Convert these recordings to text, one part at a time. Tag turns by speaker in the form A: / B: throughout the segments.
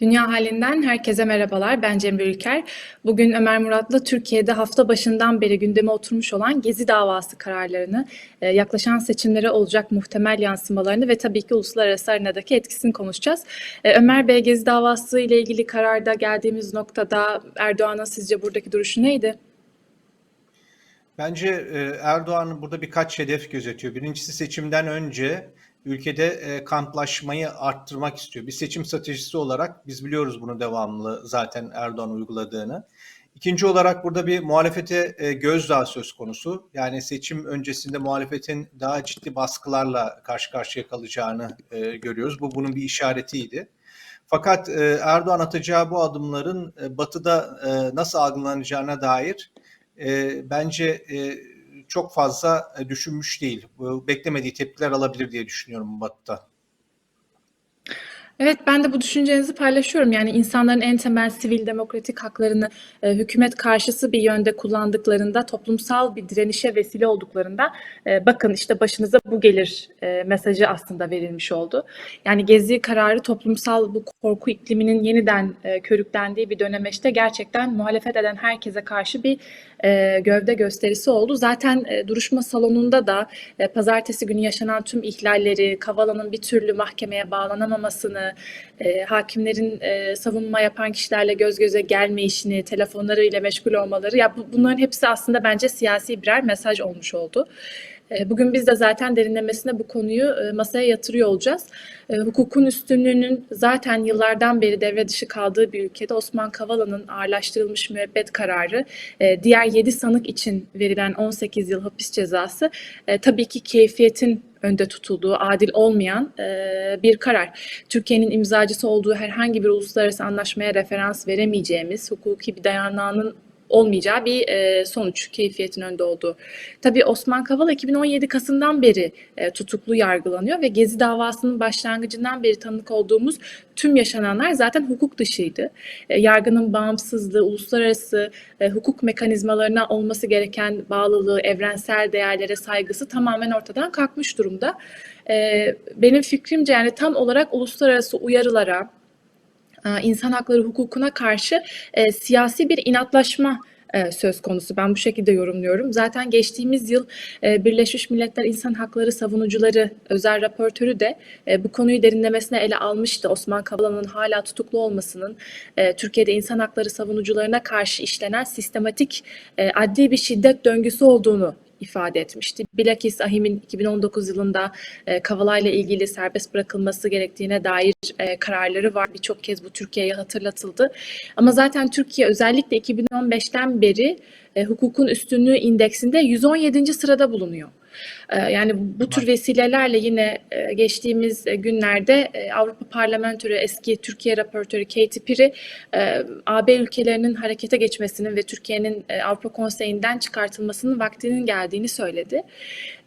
A: Dünya halinden herkese merhabalar. Ben Cemre Ülker. Bugün Ömer Murat'la Türkiye'de hafta başından beri gündeme oturmuş olan Gezi davası kararlarını, e, yaklaşan seçimlere olacak muhtemel yansımalarını ve tabii ki uluslararası arenadaki etkisini konuşacağız. E, Ömer Bey Gezi davası ile ilgili kararda geldiğimiz noktada Erdoğan'ın sizce buradaki duruşu neydi?
B: Bence e, Erdoğan burada birkaç hedef gözetiyor. Birincisi seçimden önce ülkede e, kamplaşmayı arttırmak istiyor. Bir seçim stratejisi olarak biz biliyoruz bunu devamlı zaten Erdoğan uyguladığını. İkinci olarak burada bir muhalefete e, gözdağı söz konusu. Yani seçim öncesinde muhalefetin daha ciddi baskılarla karşı karşıya kalacağını e, görüyoruz. Bu bunun bir işaretiydi. Fakat e, Erdoğan atacağı bu adımların e, batıda e, nasıl algılanacağına dair e, bence e, çok fazla e, düşünmüş değil. Beklemediği tepkiler alabilir diye düşünüyorum Batı'da.
A: Evet, ben de bu düşüncenizi paylaşıyorum. Yani insanların en temel sivil demokratik haklarını e, hükümet karşısı bir yönde kullandıklarında, toplumsal bir direnişe vesile olduklarında, e, bakın işte başınıza bu gelir e, mesajı aslında verilmiş oldu. Yani Gezi kararı toplumsal bu korku ikliminin yeniden e, körüklendiği bir dönemeçte gerçekten muhalefet eden herkese karşı bir e, gövde gösterisi oldu. Zaten e, duruşma salonunda da e, pazartesi günü yaşanan tüm ihlalleri, Kavala'nın bir türlü mahkemeye bağlanamamasını, e, hakimlerin e, savunma yapan kişilerle göz göze gelmeyişini, telefonlarıyla meşgul olmaları, ya bu, bunların hepsi aslında bence siyasi birer mesaj olmuş oldu. E, Bugün biz de zaten derinlemesine bu konuyu e, masaya yatırıyor olacağız. E, Hukukun üstünlüğünün zaten yıllardan beri devre dışı kaldığı bir ülkede Osman Kavala'nın ağırlaştırılmış müebbet kararı, diğer 7 sanık için verilen 18 yıl hapis cezası tabii ki keyfiyetin önde tutulduğu, adil olmayan e, bir karar. Türkiye'nin imzacısı olduğu herhangi bir uluslararası anlaşmaya referans veremeyeceğimiz, hukuki bir dayanağının olmayacağı bir e, sonuç, keyfiyetin önde olduğu. Tabii Osman Kavala 2017 Kasım'dan beri e, tutuklu yargılanıyor ve Gezi davasının başlangıcından beri tanık olduğumuz tüm yaşananlar zaten hukuk dışıydı. E, yargının bağımsızlığı, uluslararası e, hukuk mekanizmalarına olması gereken bağlılığı, evrensel değerlere saygısı tamamen ortadan kalkmış durumda. E, benim fikrimce yani tam olarak uluslararası uyarılara, insan hakları hukukuna karşı e, siyasi bir inatlaşma e, söz konusu. Ben bu şekilde yorumluyorum. Zaten geçtiğimiz yıl e, Birleşmiş Milletler İnsan Hakları Savunucuları özel raportörü de e, bu konuyu derinlemesine ele almıştı. Osman Kavala'nın hala tutuklu olmasının e, Türkiye'de insan hakları savunucularına karşı işlenen sistematik e, adli bir şiddet döngüsü olduğunu ifade etmişti. Bilakis AHİM'in 2019 yılında e, Kavala ile ilgili serbest bırakılması gerektiğine dair e, kararları var. Birçok kez bu Türkiye'ye hatırlatıldı. Ama zaten Türkiye özellikle 2015'ten beri e, hukukun üstünlüğü indeksinde 117. sırada bulunuyor. E, Yani bu tür vesilelerle yine e, geçtiğimiz e, günlerde e, Avrupa Parlamentörü eski Türkiye raportörü Katy Piri AB ülkelerinin harekete geçmesinin ve Türkiye'nin Avrupa Konseyi'nden çıkartılmasının vaktinin geldiğini söyledi.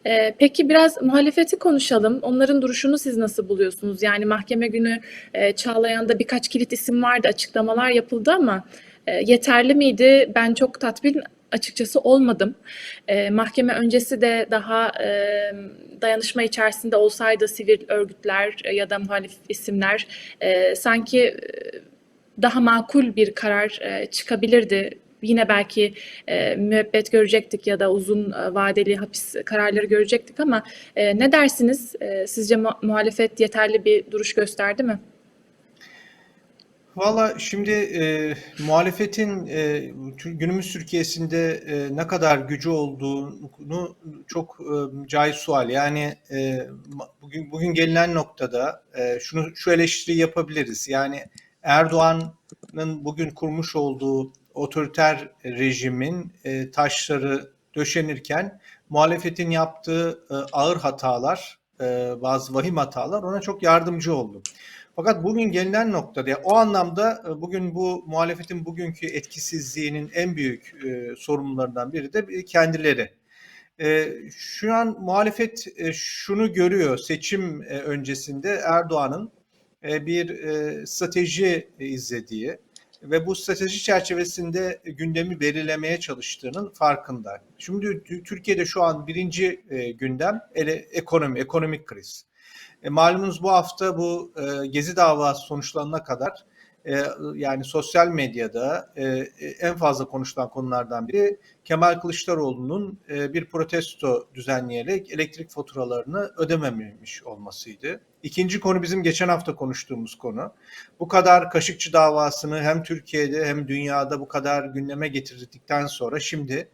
A: E, Peki biraz muhalefeti konuşalım. Onların duruşunu siz nasıl buluyorsunuz? Yani mahkeme günü e, Çağlayan'da birkaç kilit isim vardı, açıklamalar yapıldı ama e, yeterli miydi? Ben çok tatmin açıkçası olmadım. E, mahkeme öncesi de daha e, dayanışma içerisinde olsaydı sivil örgütler ya da muhalif isimler e, sanki e, daha makul bir karar e, çıkabilirdi. Yine belki e, müebbet görecektik ya da uzun e, vadeli hapis kararları görecektik ama e, ne dersiniz? E, sizce mu- muhalefet yeterli bir duruş gösterdi mi?
B: Valla şimdi e, muhalefetin e, günümüz Türkiye'sinde e, ne kadar gücü olduğunu çok e, caiz sual. Yani e, bugün bugün gelinen noktada e, şunu şu eleştiri yapabiliriz. Yani Erdoğan'ın bugün kurmuş olduğu otoriter rejimin e, taşları döşenirken muhalefetin yaptığı e, ağır hatalar, e, bazı vahim hatalar ona çok yardımcı oldu. Fakat bugün gelinen noktada ya o anlamda e, bugün bu muhalefetin bugünkü etkisizliğinin en büyük e, sorumlularından biri de kendileri. E, şu an muhalefet e, şunu görüyor seçim e, öncesinde Erdoğan'ın e, bir e, strateji izlediği ve bu strateji çerçevesinde gündemi belirlemeye çalıştığının farkında. Şimdi Türkiye'de şu an birinci e, gündem ele, ekonomi, ekonomik kriz. E, malumunuz bu hafta bu e, Gezi davası sonuçlanana kadar e, yani sosyal medyada e, en fazla konuşulan konulardan biri Kemal Kılıçdaroğlu'nun e, bir protesto düzenleyerek elektrik faturalarını ödememiş olmasıydı. İkinci konu bizim geçen hafta konuştuğumuz konu. Bu kadar Kaşıkçı davasını hem Türkiye'de hem dünyada bu kadar gündeme getirdikten sonra şimdi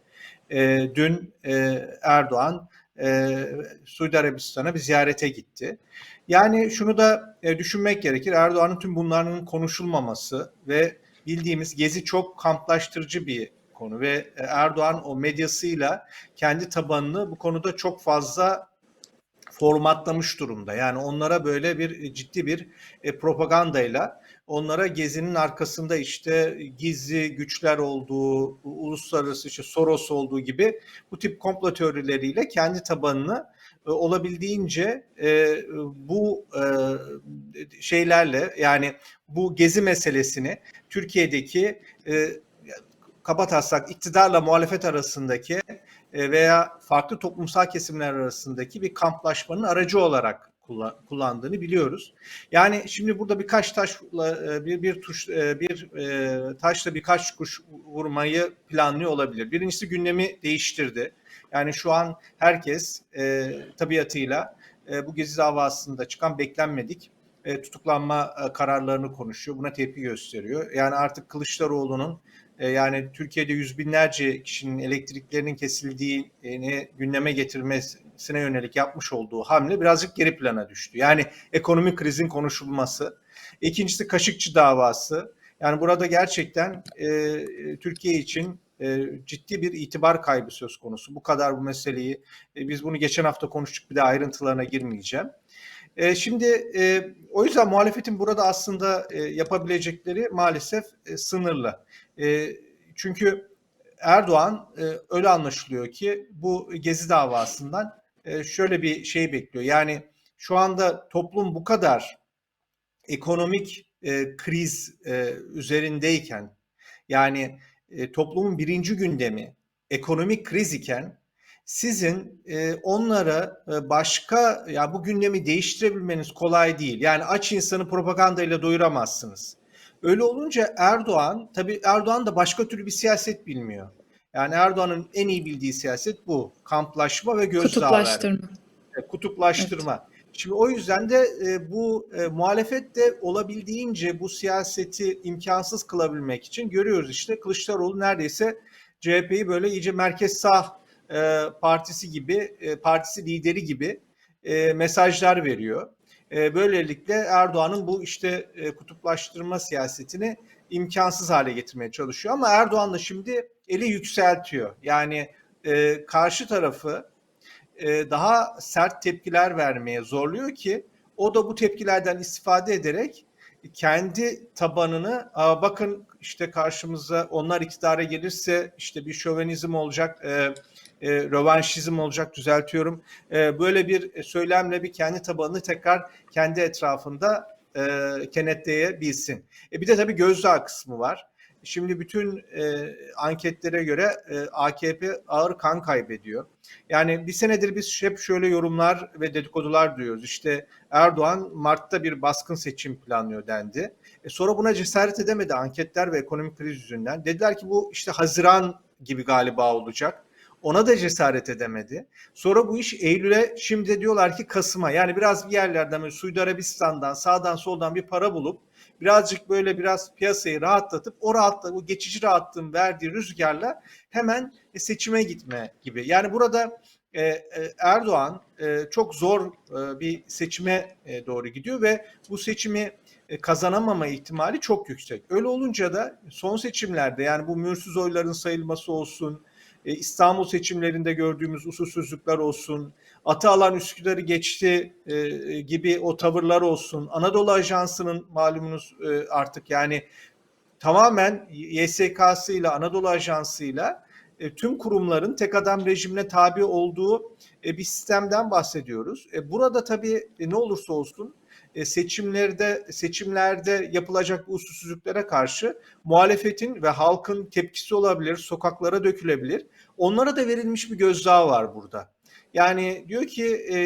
B: e, dün e, Erdoğan e, Suudi Arabistan'a bir ziyarete gitti. Yani şunu da e, düşünmek gerekir. Erdoğan'ın tüm bunların konuşulmaması ve bildiğimiz Gezi çok kamplaştırıcı bir konu ve e, Erdoğan o medyasıyla kendi tabanını bu konuda çok fazla formatlamış durumda. Yani onlara böyle bir ciddi bir e, propagandayla onlara Gezi'nin arkasında işte gizli güçler olduğu, uluslararası işte Soros olduğu gibi bu tip komplo teorileriyle kendi tabanını e, olabildiğince e, bu e, şeylerle yani bu gezi meselesini Türkiye'deki e, kabataslak iktidarla muhalefet arasındaki e, veya farklı toplumsal kesimler arasındaki bir kamplaşmanın aracı olarak kullandığını biliyoruz. Yani şimdi burada birkaç taşla e, bir bir tuş e, bir taşla birkaç kuş vurmayı planlıyor olabilir. Birincisi gündemi değiştirdi. Yani şu an herkes e, tabiatıyla e, bu gezi davasında çıkan beklenmedik e, tutuklanma e, kararlarını konuşuyor. Buna tepki gösteriyor. Yani artık Kılıçdaroğlu'nun e, yani Türkiye'de yüz binlerce kişinin elektriklerinin kesildiğini gündeme getirmesine yönelik yapmış olduğu hamle birazcık geri plana düştü. Yani ekonomik krizin konuşulması. İkincisi Kaşıkçı davası. Yani burada gerçekten e, Türkiye için e, ciddi bir itibar kaybı söz konusu. Bu kadar bu meseleyi e, biz bunu geçen hafta konuştuk bir de ayrıntılarına girmeyeceğim. E, şimdi e, o yüzden muhalefetin burada aslında e, yapabilecekleri maalesef e, sınırlı. E, çünkü Erdoğan e, öyle anlaşılıyor ki bu gezi davasından şöyle bir şey bekliyor. Yani şu anda toplum bu kadar ekonomik e, kriz e, üzerindeyken yani e, toplumun birinci gündemi ekonomik kriz iken sizin e, onlara e, başka ya bu gündemi değiştirebilmeniz kolay değil. Yani aç insanı propagandayla doyuramazsınız. Öyle olunca Erdoğan tabii Erdoğan da başka türlü bir siyaset bilmiyor. Yani Erdoğan'ın en iyi bildiği siyaset bu. Kamplaşma ve gözdağı verme.
A: Kutuplaştırma.
B: E, kutuplaştırma. Evet. Şimdi o yüzden de e, bu e, muhalefet de olabildiğince bu siyaseti imkansız kılabilmek için görüyoruz işte Kılıçdaroğlu neredeyse CHP'yi böyle iyice merkez sağ e, partisi gibi, e, partisi lideri gibi e, mesajlar veriyor. E, böylelikle Erdoğan'ın bu işte e, kutuplaştırma siyasetini imkansız hale getirmeye çalışıyor. Ama Erdoğan da şimdi eli yükseltiyor. Yani e, karşı tarafı e, daha sert tepkiler vermeye zorluyor ki o da bu tepkilerden istifade ederek kendi tabanını bakın işte karşımıza onlar iktidara gelirse işte bir şövenizm olacak, e, e, rövanşizm olacak düzeltiyorum. E, böyle bir söylemle bir kendi tabanını tekrar kendi etrafında e, kenetleyebilsin. E, bir de tabii gözdağı kısmı var. Şimdi bütün e, anketlere göre e, AKP ağır kan kaybediyor. Yani bir senedir biz hep şöyle yorumlar ve dedikodular duyuyoruz. İşte Erdoğan Mart'ta bir baskın seçim planlıyor dendi. E sonra buna cesaret edemedi anketler ve ekonomik kriz yüzünden. Dediler ki bu işte Haziran gibi galiba olacak. Ona da cesaret edemedi. Sonra bu iş Eylül'e şimdi diyorlar ki Kasım'a. Yani biraz bir yerlerden Suudi Arabistan'dan sağdan soldan bir para bulup birazcık böyle biraz piyasayı rahatlatıp o rahatla o geçici rahatlığın verdiği rüzgarla hemen e, seçime gitme gibi. Yani burada e, e, Erdoğan çok zor bir seçime doğru gidiyor ve bu seçimi kazanamama ihtimali çok yüksek. Öyle olunca da son seçimlerde yani bu mürsüz oyların sayılması olsun, İstanbul seçimlerinde gördüğümüz usulsüzlükler olsun, atı alan Üsküdar'ı geçti e, gibi o tavırlar olsun. Anadolu Ajansı'nın malumunuz e, artık yani tamamen YSK'sıyla Anadolu Ajansı'yla e, tüm kurumların tek adam rejimine tabi olduğu e, bir sistemden bahsediyoruz. E, burada tabii e, ne olursa olsun e, seçimlerde seçimlerde yapılacak usulsüzlüklere karşı muhalefetin ve halkın tepkisi olabilir, sokaklara dökülebilir. Onlara da verilmiş bir gözdağı var burada. Yani diyor ki e,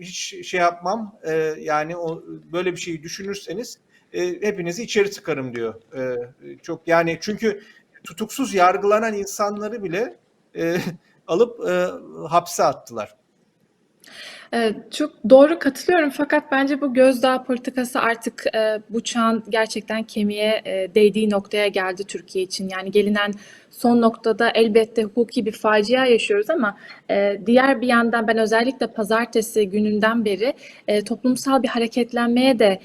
B: hiç şey yapmam e, yani o, böyle bir şeyi düşünürseniz e, hepinizi içeri tıkarım diyor. E, çok yani çünkü tutuksuz yargılanan insanları bile e, alıp e, hapse attılar.
A: Çok doğru katılıyorum fakat bence bu gözdağı politikası artık e, bu çağın gerçekten kemiğe e, değdiği noktaya geldi Türkiye için. Yani gelinen son noktada elbette hukuki bir facia yaşıyoruz ama e, diğer bir yandan ben özellikle pazartesi gününden beri toplumsal bir hareketlenmeye de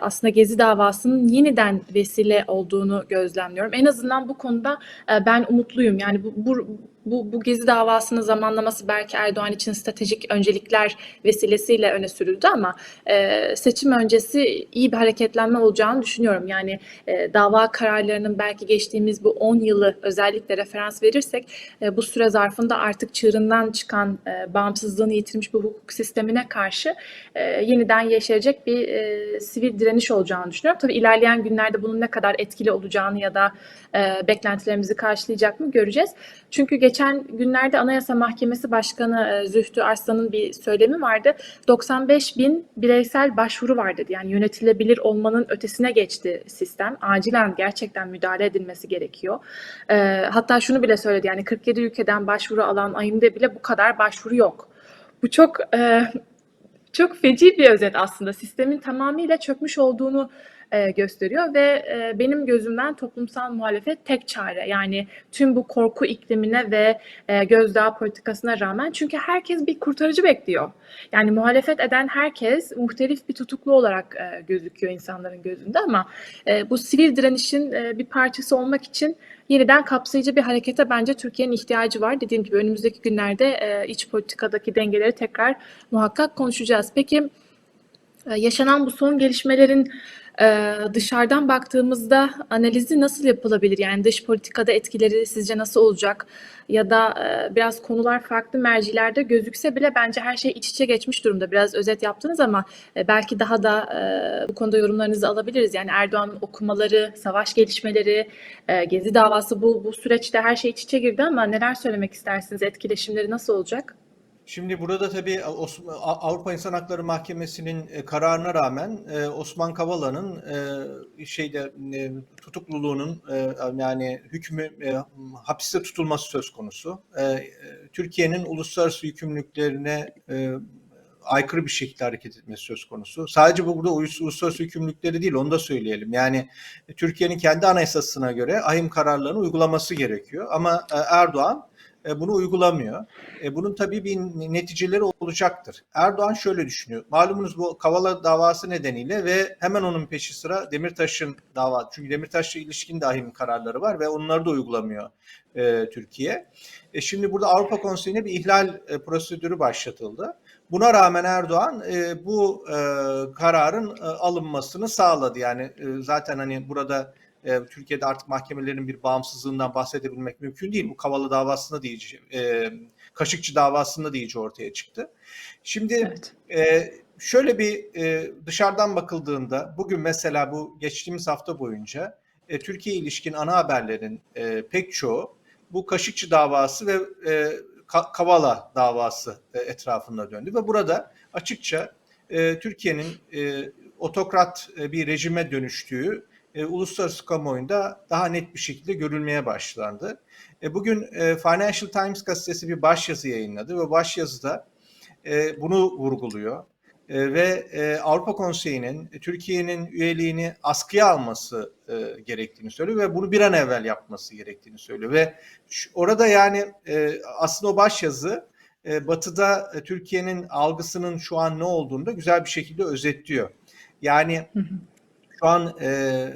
A: aslında Gezi davasının yeniden vesile olduğunu gözlemliyorum. En azından bu konuda ben umutluyum. Yani bu, bu bu, bu Gezi davasının zamanlaması belki Erdoğan için stratejik öncelikler vesilesiyle öne sürüldü ama e, seçim öncesi iyi bir hareketlenme olacağını düşünüyorum. Yani e, dava kararlarının belki geçtiğimiz bu 10 yılı özellikle referans verirsek e, bu süre zarfında artık çığırından çıkan e, bağımsızlığını yitirmiş bu hukuk sistemine karşı e, yeniden yeşerecek bir e, sivil direniş olacağını düşünüyorum. Tabii ilerleyen günlerde bunun ne kadar etkili olacağını ya da e, beklentilerimizi karşılayacak mı göreceğiz. Çünkü geçen günlerde Anayasa Mahkemesi Başkanı e, Zühtü Arslan'ın bir söylemi vardı. 95 bin bireysel başvuru var dedi. Yani yönetilebilir olmanın ötesine geçti sistem. Acilen gerçekten müdahale edilmesi gerekiyor. E, hatta şunu bile söyledi yani 47 ülkeden başvuru alan ayımda bile bu kadar başvuru yok. Bu çok e, çok feci bir özet aslında. Sistemin tamamıyla çökmüş olduğunu e, gösteriyor ve e, benim gözümden toplumsal muhalefet tek çare. Yani tüm bu korku iklimine ve e, gözdağı politikasına rağmen çünkü herkes bir kurtarıcı bekliyor. Yani muhalefet eden herkes muhtelif bir tutuklu olarak e, gözüküyor insanların gözünde ama e, bu sivil direnişin e, bir parçası olmak için yeniden kapsayıcı bir harekete bence Türkiye'nin ihtiyacı var. Dediğim gibi önümüzdeki günlerde e, iç politikadaki dengeleri tekrar muhakkak konuşacağız. Peki yaşanan bu son gelişmelerin e, dışarıdan baktığımızda analizi nasıl yapılabilir? Yani dış politikada etkileri sizce nasıl olacak? Ya da e, biraz konular farklı mercilerde gözükse bile bence her şey iç içe geçmiş durumda. Biraz özet yaptınız ama e, belki daha da bu konuda yorumlarınızı alabiliriz. Yani Erdoğan'ın okumaları, savaş gelişmeleri, Gezi davası bu, bu süreçte her şey iç içe girdi ama neler söylemek istersiniz? Etkileşimleri nasıl olacak?
B: Şimdi burada tabii Avrupa İnsan Hakları Mahkemesi'nin e, kararına rağmen e, Osman Kavala'nın e, şeyde tutukluluğunun yani hükmü hapiste tutulması söz konusu. Türkiye'nin uluslararası yükümlülüklerine aykırı bir şekilde hareket etmesi söz konusu. Sadece bu burada ulus- uluslararası yükümlülükleri değil onu da söyleyelim. Yani Türkiye'nin kendi anayasasına göre ahim kararlarını uygulaması gerekiyor. Ama Erdoğan e, bunu uygulamıyor. E, bunun tabii bir neticeleri olacaktır. Erdoğan şöyle düşünüyor. Malumunuz bu Kavala davası nedeniyle ve hemen onun peşi sıra Demirtaş'ın dava. Çünkü Demirtaş'la ilişkin de ahim kararları var ve onları da uygulamıyor e, Türkiye. E, şimdi burada Avrupa Konseyi'ne bir ihlal e, prosedürü başlatıldı. Buna rağmen Erdoğan e, bu e, kararın e, alınmasını sağladı. Yani e, zaten hani burada e, Türkiye'de artık mahkemelerin bir bağımsızlığından bahsedebilmek mümkün değil. Bu Kavala davasında da iyice, e, Kaşıkçı davasında da iyice ortaya çıktı. Şimdi
A: Evet.
B: e, şöyle bir e, dışarıdan bakıldığında bugün mesela bu geçtiğimiz hafta boyunca e, Türkiye ilişkin ana haberlerin e, pek çoğu bu Kaşıkçı davası ve e, Ka- Kavala davası e, etrafında döndü ve burada açıkça e, Türkiye'nin e, otokrat e, bir rejime dönüştüğü e, uluslararası kamuoyunda daha net bir şekilde görülmeye başlandı. E, bugün e, Financial Times gazetesi bir başyazı yayınladı ve başyazıda e, bunu vurguluyor. E, ve e, Avrupa Konseyi'nin e, Türkiye'nin üyeliğini askıya alması e, gerektiğini söylüyor ve bunu bir an evvel yapması gerektiğini söylüyor. Ve şu, orada yani e, aslında o başyazı e, Batı'da e, Türkiye'nin algısının şu an ne olduğunu da güzel bir şekilde özetliyor. Yani. Şu an e,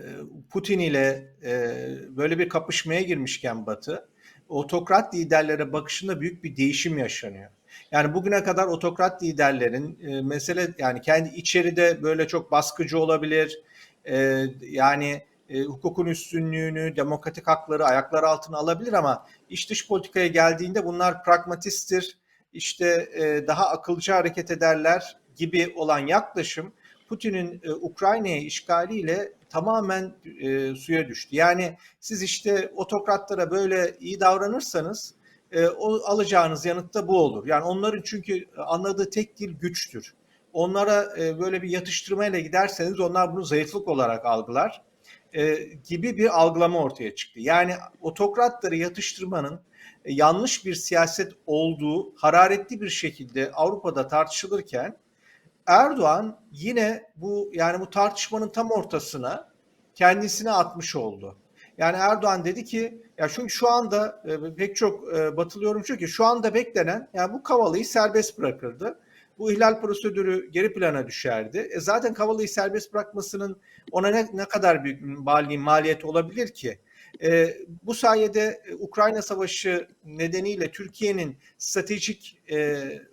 B: Putin ile e, böyle bir kapışmaya girmişken Batı, otokrat liderlere bakışında büyük bir değişim yaşanıyor. Yani bugüne kadar otokrat liderlerin e, mesele yani kendi içeride böyle çok baskıcı olabilir. E, yani e, hukukun üstünlüğünü, demokratik hakları ayaklar altına alabilir ama iç dış politikaya geldiğinde bunlar pragmatisttir. İşte e, daha akılcı hareket ederler gibi olan yaklaşım Putin'in e, Ukrayna'ya işgaliyle tamamen e, suya düştü. Yani siz işte otokratlara böyle iyi davranırsanız e, o alacağınız yanıt da bu olur. Yani onların çünkü anladığı tek dil güçtür. onlara e, böyle bir yatıştırmayla giderseniz onlar bunu zayıflık olarak algılar e, gibi bir algılama ortaya çıktı. Yani otokratları yatıştırmanın e, yanlış bir siyaset olduğu hararetli bir şekilde Avrupa'da tartışılırken Erdoğan yine bu yani bu tartışmanın tam ortasına kendisini atmış oldu. Yani Erdoğan dedi ki ya çünkü şu anda e, pek çok e, batılı yorumcu ki şu anda beklenen yani bu Kavala'yı serbest bırakırdı. Bu ihlal prosedürü geri plana düşerdi. E zaten Kavala'yı serbest bırakmasının ona ne, ne kadar büyük mali maliyet olabilir ki? E, bu sayede e, Ukrayna Savaşı nedeniyle Türkiye'nin stratejik e,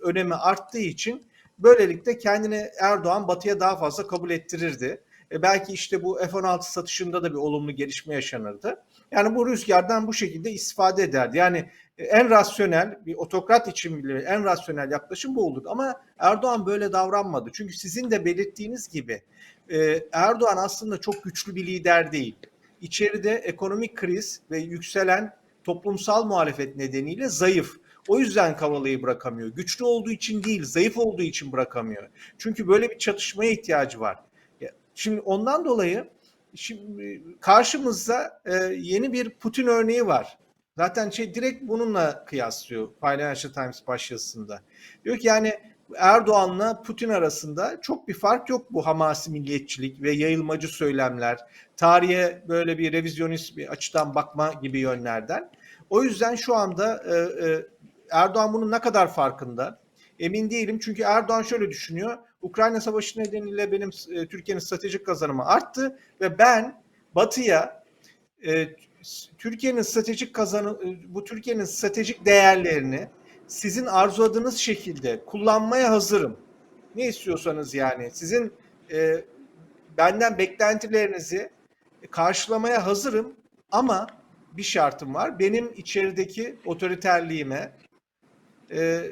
B: önemi arttığı için böylelikle kendini Erdoğan batıya daha fazla kabul ettirirdi. E, belki işte bu F-16 satışında da bir olumlu gelişme yaşanırdı. Yani bu rüzgardan bu şekilde istifade ederdi. Yani e, en rasyonel bir otokrat için bile en rasyonel yaklaşım bu olur. Ama Erdoğan böyle davranmadı. Çünkü sizin de belirttiğiniz gibi e, Erdoğan aslında çok güçlü bir lider değil. İçeride ekonomik kriz ve yükselen toplumsal muhalefet nedeniyle zayıf. O yüzden Kavala'yı bırakamıyor. Güçlü olduğu için değil, zayıf olduğu için bırakamıyor. Çünkü böyle bir çatışmaya ihtiyacı var. Şimdi ondan dolayı şimdi karşımızda e, yeni bir Putin örneği var. Zaten şey direkt bununla kıyaslıyor Financial Times başyazısında. Diyor ki yani Erdoğan'la Putin arasında çok bir fark yok bu hamasi milliyetçilik ve yayılmacı söylemler, tarihe böyle bir revizyonist bir açıdan bakma gibi yönlerden. O yüzden şu anda e, e, Erdoğan bunun ne kadar farkında emin değilim. Çünkü Erdoğan şöyle düşünüyor. Ukrayna Savaşı nedeniyle benim e, Türkiye'nin stratejik kazanımı arttı ve ben Batı'ya e, Türkiye'nin stratejik kazanı e, bu Türkiye'nin stratejik değerlerini sizin arzuladığınız şekilde kullanmaya hazırım. Ne istiyorsanız yani sizin e, benden beklentilerinizi karşılamaya hazırım ama bir şartım var. Benim içerideki otoriterliğime e,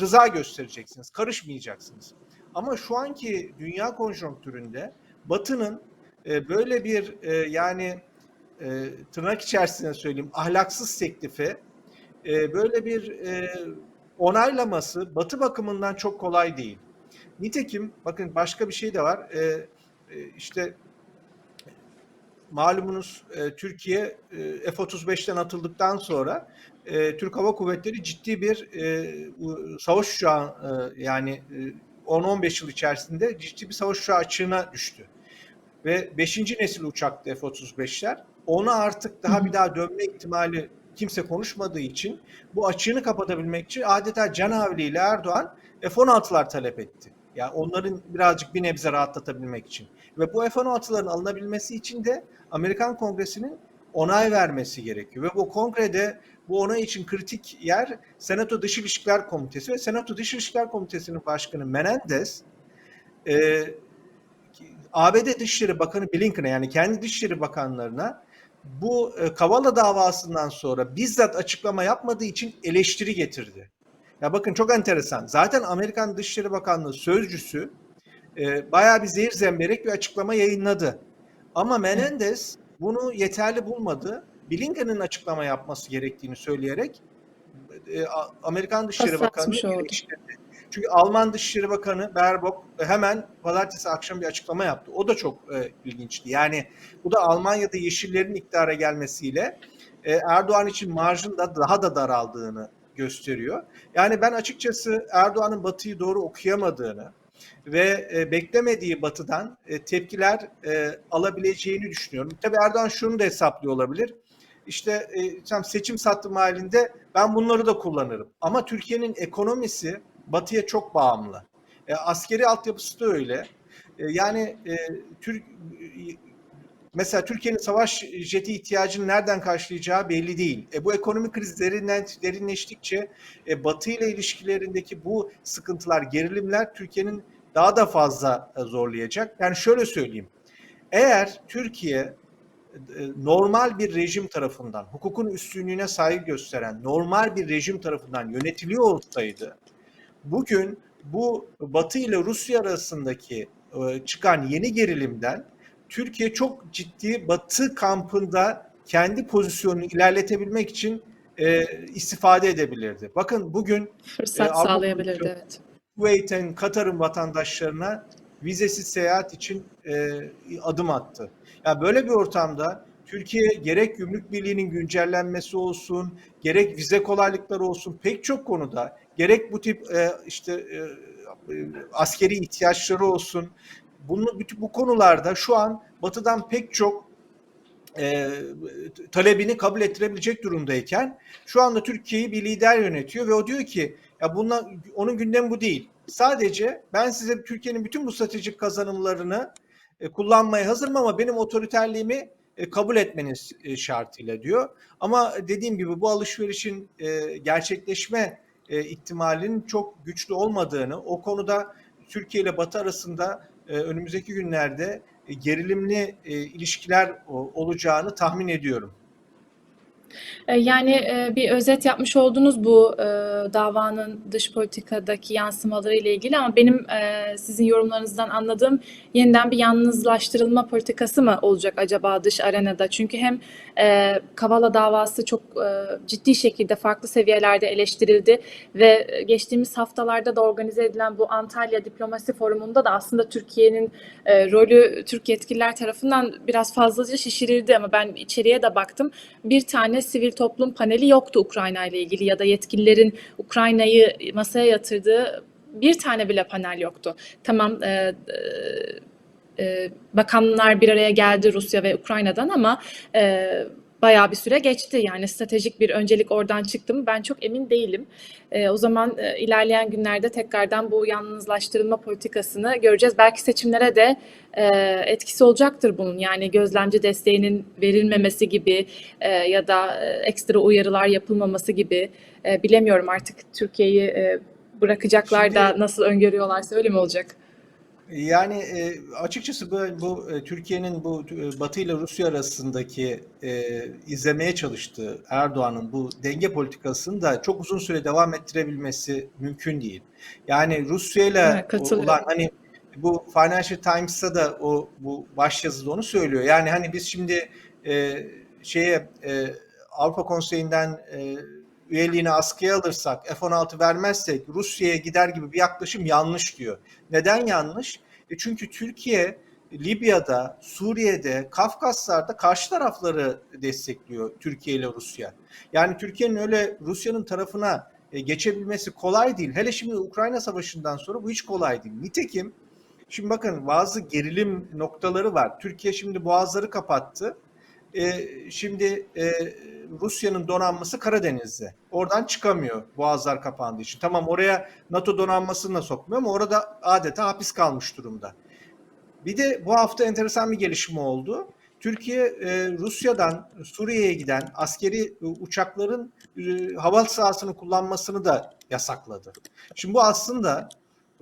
B: rıza göstereceksiniz, karışmayacaksınız. Ama şu anki dünya konjonktüründe Batı'nın e, böyle bir e, yani e, tırnak içerisinde söyleyeyim ahlaksız teklifi e, böyle bir e, onaylaması Batı bakımından çok kolay değil. Nitekim bakın başka bir şey de var. E, e, işte malumunuz e, Türkiye e, F-35'ten atıldıktan sonra e, Türk Hava Kuvvetleri ciddi bir e, savaş uçağı e, yani e, 10-15 yıl içerisinde ciddi bir savaş uçağı açığına düştü. Ve 5. nesil uçaktı F-35'ler. Ona artık daha bir daha dönme ihtimali kimse konuşmadığı için bu açığını kapatabilmek için adeta canavliyle Erdoğan F-16'lar talep etti. Yani onların birazcık bir nebze rahatlatabilmek için. Ve bu F-16'ların alınabilmesi için de Amerikan Kongresi'nin onay vermesi gerekiyor. Ve bu kongrede bu onay için kritik yer Senato Dış İlişkiler Komitesi ve Senato Dış İlişkiler Komitesi'nin başkanı Menendez e, ABD Dışişleri Bakanı Blinken'a yani kendi Dışişleri Bakanlarına bu e, Kavala davasından sonra bizzat açıklama yapmadığı için eleştiri getirdi. Ya bakın çok enteresan. Zaten Amerikan Dışişleri Bakanlığı sözcüsü e, bayağı bir zehir zemberek bir açıklama yayınladı. Ama Menendez bunu yeterli bulmadı. Blinken'in açıklama yapması gerektiğini söyleyerek e, Amerikan Dışişleri Bakanı Çünkü Alman Dışişleri Bakanı Baerbock hemen pazartesi akşam bir açıklama yaptı. O da çok e, ilginçti. Yani bu da Almanya'da Yeşillerin iktidara gelmesiyle e, Erdoğan için marjın da daha da daraldığını gösteriyor. Yani ben açıkçası Erdoğan'ın Batı'yı doğru okuyamadığını, ve e, beklemediği batıdan e, tepkiler e, alabileceğini düşünüyorum. Tabii Erdoğan şunu da hesaplıyor olabilir. İşte e, seçim sattım halinde ben bunları da kullanırım. Ama Türkiye'nin ekonomisi batıya çok bağımlı. E, askeri altyapısı da öyle. E, yani e, Türk mesela Türkiye'nin savaş jeti ihtiyacını nereden karşılayacağı belli değil. E, bu ekonomik kriz derinleştikçe e, Batı ile ilişkilerindeki bu sıkıntılar, gerilimler Türkiye'nin daha da fazla e, zorlayacak. Yani şöyle söyleyeyim. Eğer Türkiye e, normal bir rejim tarafından, hukukun üstünlüğüne saygı gösteren normal bir rejim tarafından yönetiliyor olsaydı, bugün bu Batı ile Rusya arasındaki e, çıkan yeni gerilimden Türkiye çok ciddi Batı kampında kendi pozisyonunu ilerletebilmek için istifade edebilirdi. Bakın bugün
A: fırsat sağlayabilirdi evet.
B: Kuveyt'in, Katar'ın vatandaşlarına vizesiz seyahat için e, adım attı. Yani böyle bir ortamda Türkiye gerek gümrük birliğinin güncellenmesi olsun, gerek vize kolaylıkları olsun pek çok konuda gerek bu tip e, işte e, e, askeri ihtiyaçları olsun bunu bütün bu konularda şu an Batı'dan pek çok e, talebini kabul ettirebilecek durumdayken şu anda Türkiye'yi bir lider yönetiyor ve o diyor ki ya bundan onun gündemi bu değil. Sadece ben size Türkiye'nin bütün bu stratejik kazanımlarını e, kullanmaya hazırım ama benim otoriterliğimi e, kabul etmeniz e, şartıyla diyor. Ama dediğim gibi bu alışverişin e, gerçekleşme e, ihtimalinin çok güçlü olmadığını, o konuda Türkiye ile Batı arasında önümüzdeki günlerde e, gerilimli e, ilişkiler olacağını tahmin ediyorum.
A: E, Yani e, bir özet yapmış oldunuz bu e, davanın dış politikadaki yansımaları ile ilgili ama benim e, sizin yorumlarınızdan anladığım yeniden bir yalnızlaştırılma politikası mı olacak acaba dış arenada? Çünkü hem Kavala davası çok ciddi şekilde farklı seviyelerde eleştirildi ve geçtiğimiz haftalarda da organize edilen bu Antalya Diplomasi Forumu'nda da aslında Türkiye'nin rolü Türk yetkililer tarafından biraz fazlaca şişirildi ama ben içeriye de baktım. Bir tane sivil toplum paneli yoktu Ukrayna ile ilgili ya da yetkililerin Ukrayna'yı masaya yatırdığı bir tane bile panel yoktu. Tamam e, e, e, bakanlar bir araya geldi Rusya ve Ukrayna'dan ama e, bayağı bir süre geçti. Yani stratejik bir öncelik oradan çıktı mı ben çok emin değilim. E, o zaman e, ilerleyen günlerde tekrardan bu yalnızlaştırılma politikasını göreceğiz. Belki seçimlere de e, etkisi olacaktır bunun. Yani gözlemci desteğinin verilmemesi gibi e, ya da e, ekstra uyarılar yapılmaması gibi e, bilemiyorum artık Türkiye'yi e, bırakacaklar da
B: Şimdi-
A: nasıl öngörüyorlarsa öyle mi olacak?
B: Yani e, açıkçası bu, bu e, Türkiye'nin bu e, Batı ile Rusya arasındaki e, izlemeye çalıştığı Erdoğan'ın bu denge politikasını da çok uzun süre devam ettirebilmesi mümkün değil. Yani Rusya ile
A: Evet,
B: olan hani bu Financial Times'ta da o bu başyazıda onu söylüyor. Yani hani biz şimdi e, şeye e, Avrupa Konseyi'nden e, üyeliğini askıya alırsak, F-16 vermezsek Rusya'ya gider gibi bir yaklaşım yanlış diyor. Neden yanlış? E çünkü Türkiye Libya'da, Suriye'de, Kafkaslar'da karşı tarafları destekliyor Türkiye ile Rusya. Yani Türkiye'nin öyle Rusya'nın tarafına e, geçebilmesi kolay değil. Hele şimdi Ukrayna Savaşı'ndan sonra bu hiç kolay değil. Nitekim şimdi bakın bazı gerilim noktaları var. Türkiye şimdi boğazları kapattı. E, şimdi e, Rusya'nın donanması Karadeniz'de. Oradan çıkamıyor boğazlar kapandığı için. Tamam oraya NATO donanmasını da sokmuyor ama orada adeta hapis kalmış durumda. Bir de bu hafta enteresan bir gelişme oldu. Türkiye e, Rusya'dan Suriye'ye giden askeri e, uçakların e, hava sahasını kullanmasını da yasakladı. Şimdi bu aslında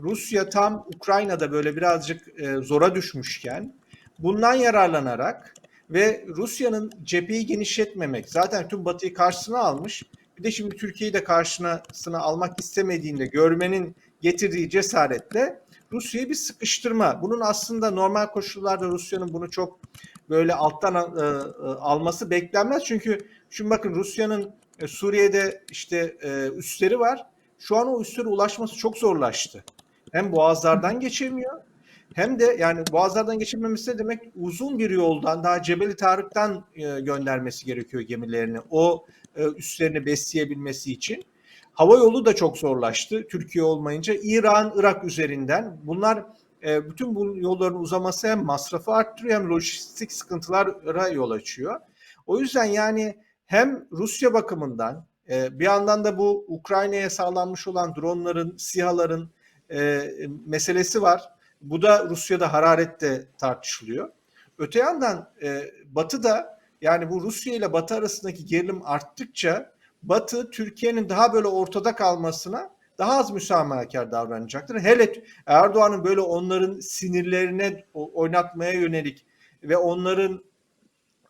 B: Rusya tam Ukrayna'da böyle birazcık e, zora düşmüşken bundan yararlanarak ve Rusya'nın cepheyi genişletmemek zaten tüm Batı'yı karşısına almış. Bir de şimdi Türkiye'yi de karşısına almak istemediğinde görmenin getirdiği cesaretle Rusya'yı bir sıkıştırma. Bunun aslında normal koşullarda Rusya'nın bunu çok böyle alttan e, e, alması beklenmez. Çünkü şimdi bakın Rusya'nın e, Suriye'de işte e, üsleri var. Şu an o üstlere ulaşması çok zorlaştı. Hem boğazlardan geçemiyor hem de yani boğazlardan geçirmemesi de demek uzun bir yoldan daha Cebeli Tarık'tan e, göndermesi gerekiyor gemilerini. O e, üslerini besleyebilmesi için. Hava yolu da çok zorlaştı Türkiye olmayınca. İran, Irak üzerinden bunlar e, bütün bu yolların uzaması hem masrafı arttırıyor hem lojistik sıkıntılara yol açıyor. O yüzden yani hem Rusya bakımından bir yandan da bu Ukrayna'ya sağlanmış olan dronların, SİHA'ların meselesi var. Bu da Rusya'da hararetle tartışılıyor. Öte yandan e, Batı'da yani bu Rusya ile Batı arasındaki gerilim arttıkça Batı Türkiye'nin daha böyle ortada kalmasına daha az müsamahakar davranacaktır. Hele Erdoğan'ın böyle onların sinirlerine oynatmaya yönelik ve onların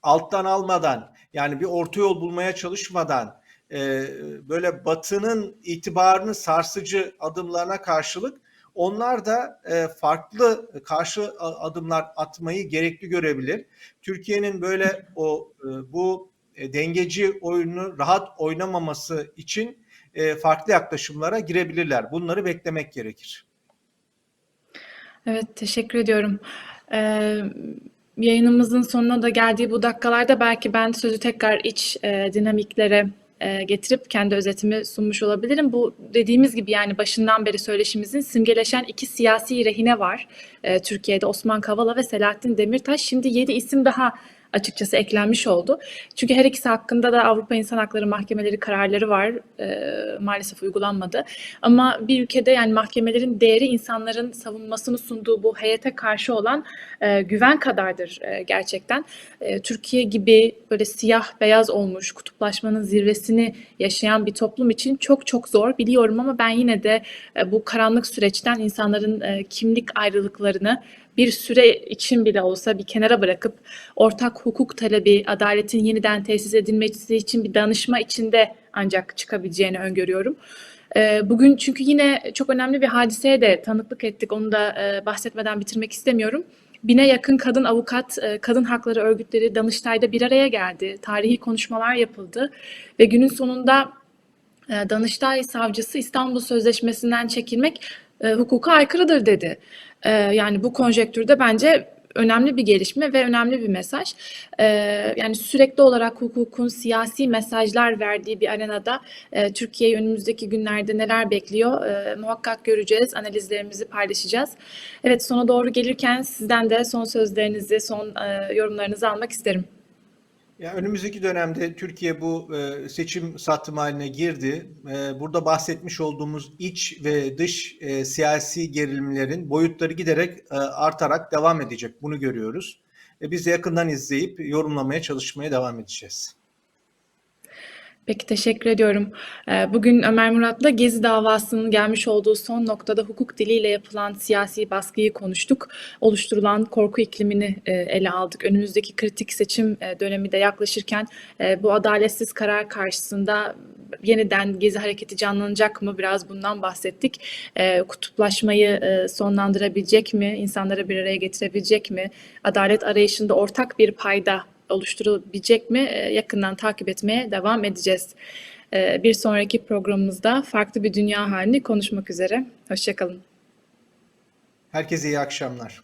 B: alttan almadan yani bir orta yol bulmaya çalışmadan e, böyle Batı'nın itibarını sarsıcı adımlarına karşılık onlar da e, farklı karşı adımlar atmayı gerekli görebilir. Türkiye'nin böyle o e, bu e, dengeci oyunu rahat oynamaması için farklı yaklaşımlara girebilirler. Bunları beklemek gerekir.
A: Evet, teşekkür ediyorum. Ee, yayınımızın sonuna da geldiği bu dakikalarda belki ben sözü tekrar iç e, dinamiklere e, getirip kendi özetimi sunmuş olabilirim. Bu dediğimiz gibi yani başından beri söyleşimizin simgeleşen iki siyasi rehine var. E, Türkiye'de Osman Kavala ve Selahattin Demirtaş. Şimdi yedi isim daha açıkçası eklenmiş oldu. Çünkü her ikisi hakkında da Avrupa İnsan Hakları Mahkemeleri kararları var. E, maalesef uygulanmadı. Ama bir ülkede yani mahkemelerin değeri insanların savunmasını sunduğu bu heyete karşı olan e, güven kadardır e, gerçekten. E, Türkiye gibi böyle siyah beyaz olmuş kutuplaşmanın zirvesini yaşayan bir toplum için çok çok zor biliyorum ama ben yine de e, bu karanlık süreçten insanların e, kimlik ayrılıklarını bir süre için bile olsa bir kenara bırakıp ortak hukuk talebi, adaletin yeniden tesis edilmesi için bir danışma içinde ancak çıkabileceğini öngörüyorum. Ee, Bugün çünkü yine çok önemli bir hadiseye de tanıklık ettik. Onu da e, bahsetmeden bitirmek istemiyorum. Bine yakın kadın avukat, e, kadın hakları örgütleri Danıştay'da bir araya geldi. Tarihi konuşmalar yapıldı ve günün sonunda e, Danıştay savcısı İstanbul Sözleşmesi'nden çekilmek hukuka aykırıdır dedi. E, yani bu konjektürde bence önemli bir gelişme ve önemli bir mesaj. E, yani sürekli olarak hukukun siyasi mesajlar verdiği bir arenada e, Türkiye'yi önümüzdeki günlerde neler bekliyor e, muhakkak göreceğiz, analizlerimizi paylaşacağız. Evet sona doğru gelirken sizden de son sözlerinizi, son e, yorumlarınızı almak isterim.
B: Ya önümüzdeki dönemde Türkiye bu e, seçim satım haline girdi. E, burada bahsetmiş olduğumuz iç ve dış e, siyasi gerilimlerin boyutları giderek e, artarak devam edecek. Bunu görüyoruz. E, biz de yakından izleyip yorumlamaya çalışmaya devam edeceğiz.
A: Peki teşekkür ediyorum. Ee, Bugün Ömer Murat'la Gezi davasının gelmiş olduğu son noktada hukuk diliyle yapılan siyasi baskıyı konuştuk. Oluşturulan korku iklimini e, ele aldık. Önümüzdeki kritik seçim e, dönemi de yaklaşırken e, bu adaletsiz karar karşısında yeniden Gezi hareketi canlanacak mı? Biraz bundan bahsettik. Kutuplaşmayı sonlandırabilecek mi? İnsanları bir araya getirebilecek mi? Adalet arayışında ortak bir payda oluşturabilecek mi? E, Yakından takip etmeye devam edeceğiz. E, Bir sonraki programımızda farklı bir dünya halini konuşmak üzere. Hoşçakalın.
B: Herkese iyi akşamlar.